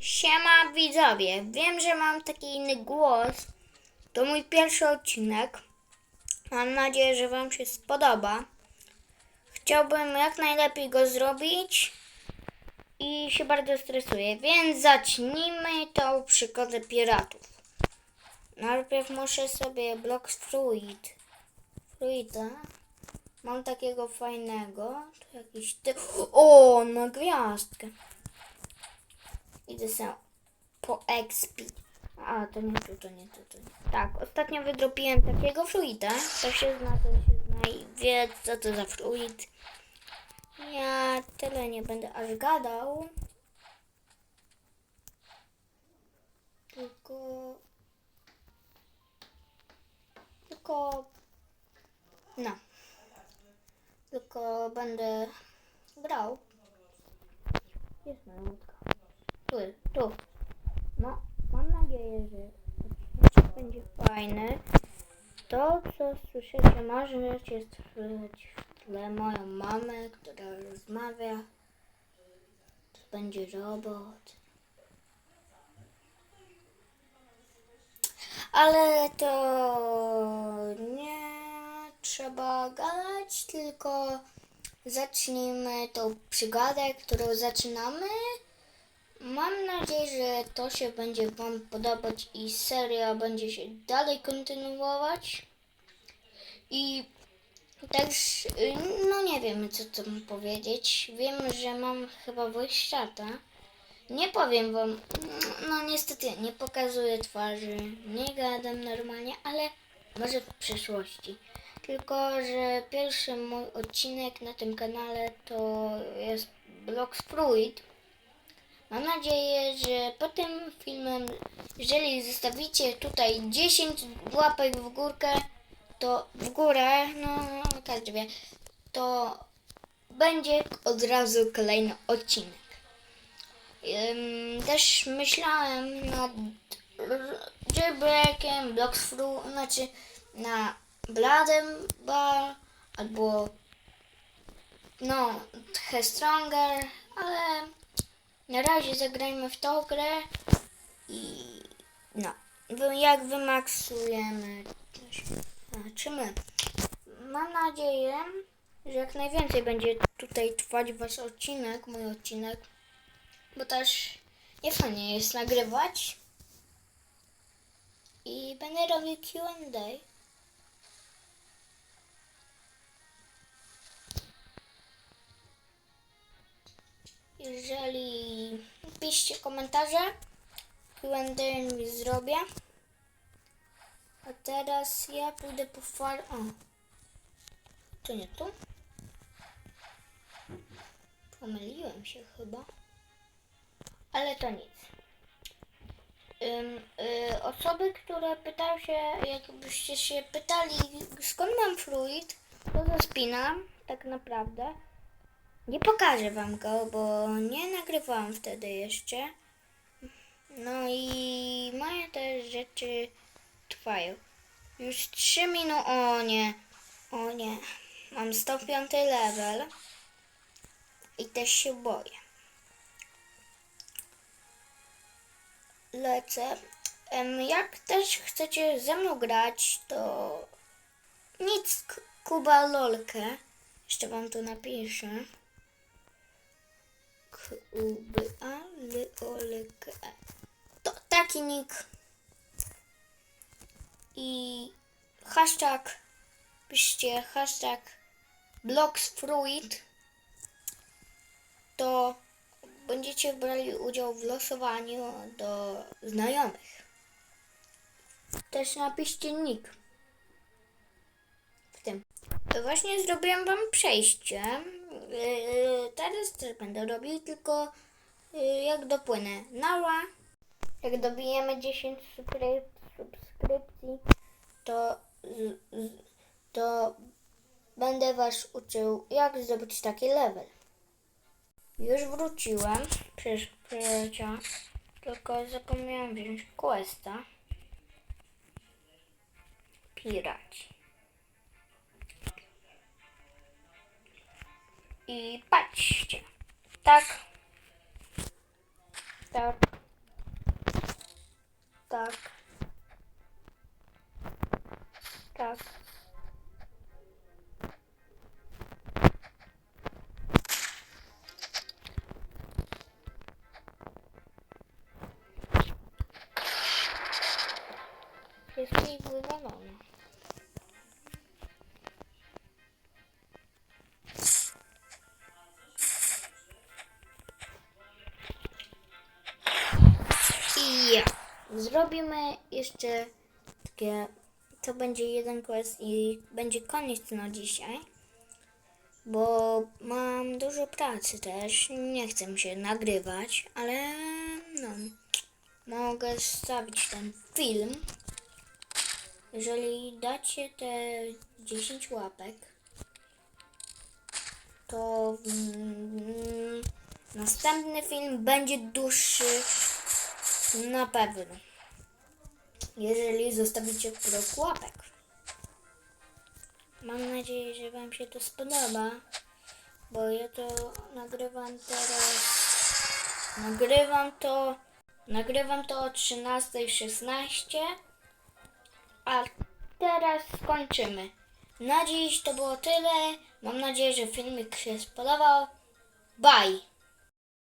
Siema widzowie, wiem, że mam taki inny głos. To mój pierwszy odcinek. Mam nadzieję, że Wam się spodoba. Chciałbym jak najlepiej go zrobić i się bardzo stresuję, więc zacznijmy tą przygodę piratów. Najpierw muszę sobie blok Fruit. Fruita. Mam takiego fajnego. Tu jakiś ty... O, na gwiazdkę. Idę sobie po XP. A, to nie tu, to nie tu, to nie. Tak, ostatnio wydropiłem takiego fruita. To się zna, to się zna i wie, co to za fruit. Ja tyle nie będę aż gadał. Tylko... Tylko... No. Tylko będę grał. Jest łódka. Tu, jest, tu. No, mam nadzieję, że będzie fajny. To, co słyszycie, możecie słyszeć w tle moją mamę, która rozmawia. To będzie robot. Ale to nie trzeba gadać, tylko zacznijmy tą przygodę, którą zaczynamy. Mam nadzieję, że to się będzie Wam podobać i seria będzie się dalej kontynuować. I też, y, no nie wiem, co tam powiedzieć. Wiem, że mam chyba wojszczata. Nie powiem Wam, no niestety nie pokazuję twarzy, nie gadam normalnie, ale może w przyszłości. Tylko, że pierwszy mój odcinek na tym kanale to jest Blox Fruit. Mam nadzieję, że po tym filmem, jeżeli zostawicie tutaj 10 łapek w górkę, to w górę, no każdy wie, to będzie od razu kolejny odcinek. Też myślałem nad jailbreakiem, bloxfru, znaczy na bladem bar, albo no, trochę stronger, ale na razie zagrajmy w tą grę i no, jak wymaksujemy, czy my. Mam nadzieję, że jak najwięcej będzie tutaj trwać wasz odcinek, mój odcinek, bo też nie fajnie jest nagrywać i będę robił Q&A. Jeżeli piszcie komentarze, Q&A zrobię. A teraz ja pójdę po far... O, to nie tu? Pomyliłem się chyba. Ale to nic. Y, osoby, które pytają się, jakbyście się pytali, skąd mam fluid, to zaspinam, tak naprawdę. Nie pokażę wam go, bo nie nagrywałam wtedy jeszcze. No i moje te rzeczy trwają. Już 3 minuty. O nie. O nie. Mam 105 level. I też się boję. Lecę. Jak też chcecie ze mną grać, to nic Kuba Lolkę. Jeszcze wam tu napiszę. K-U-B-A L O L K E. To taki nick. I hashtag piszcie hashtag blogsfruit to będziecie brali udział w losowaniu do znajomych. Też napiszcie nick w tym. Właśnie zrobiłem wam przejście. Yy, teraz też będę robił, tylko yy, jak dopłynę. Nara. Jak dobijemy 10 subskryp- subskrypcji, to, to będę was uczył, jak zdobyć taki level. Już wróciłem. Przyleciałam. Tylko zapomniałam wziąć questa. Piraci. I patrzcie. Tak. Tak. Tak. Tak. Jest mi. Zrobimy jeszcze takie. To będzie jeden quest i będzie koniec na dzisiaj. Bo mam dużo pracy też. Nie chcę się nagrywać, ale no. Mogę wstawić ten film. Jeżeli dacie te 10 łapek, to mm, następny film będzie dłuższy na pewno. Jeżeli zostawicie krok łapek. Mam nadzieję, że Wam się to spodoba, bo ja to nagrywam teraz. Nagrywam to. Nagrywam to o 13.16. A teraz skończymy. Na dziś to było tyle. Mam nadzieję, że filmik się spodobał. Bye!